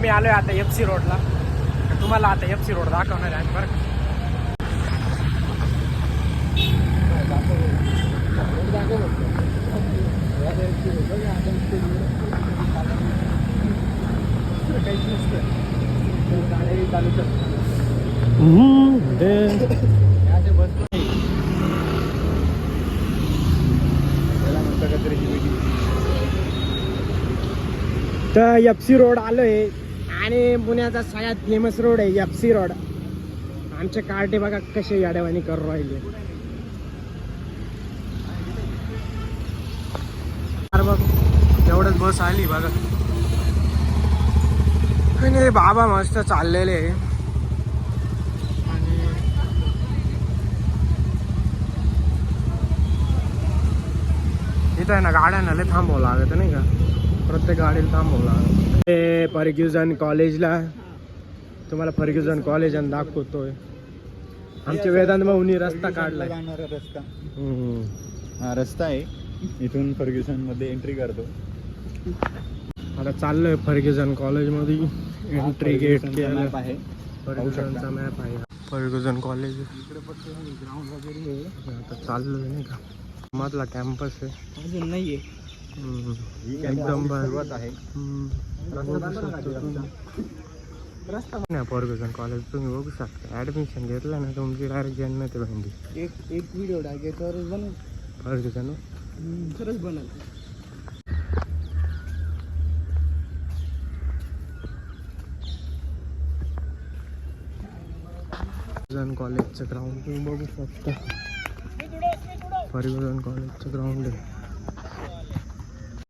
आम्ही आलोय आता एफ सी रोडला. तुम्हाला आता एफ सी रोड दाखवणार आहे बरं? तर एफ सी रोड आलोय. आणि पुण्याचा सगळ्यात फेमस रोड आहे एफ सी रोड आमचे कार्टे बघा कसे याडवानी करू राहिले. बघ एवढंच बस आली बघा. आणि बाबा मस्त चाललेले. आणि इथं आहे ना गाड्यांना लय थांबावं लागत नाही का? प्रत्येक गाडीला थांबावं लागत हे फर्ग्युझन कॉलेजला. तुम्हाला फर्ग्युझन कॉलेज आणि दाखवतोय. आमच्या वेदांत भाऊनी रस्ता जाणारा रस्ता. हा रस्ता आहे. इथून फर्ग्युसनमध्ये एंट्री करतो. आता चाललोय फर्ग्युझन कॉलेजमध्ये. एंट्री गेट आहे. फर्ग्युझनचा मॅप आहे. फर्ग्युझन कॉलेज. ग्राउंड वगैरे आता चाललोय नाही का? मधला कॅम्पस आहे. अजून नाहीये. हम्म. एकदम. सुरुवात आहे. तुम्ही. नाही कॉलेज तुम्ही बघू शकता. ऍडमिशन घेतलं ना तुमची डायरेक्ट जन्नत आहे भांडी. एक एक व्हिडिओ बनव. फर्ग्युझन खरंच बनल कॉलेजचं ग्राउंड तुम्ही बघू शकता. फर्ग्युझन कॉलेजचं ग्राउंड आहे.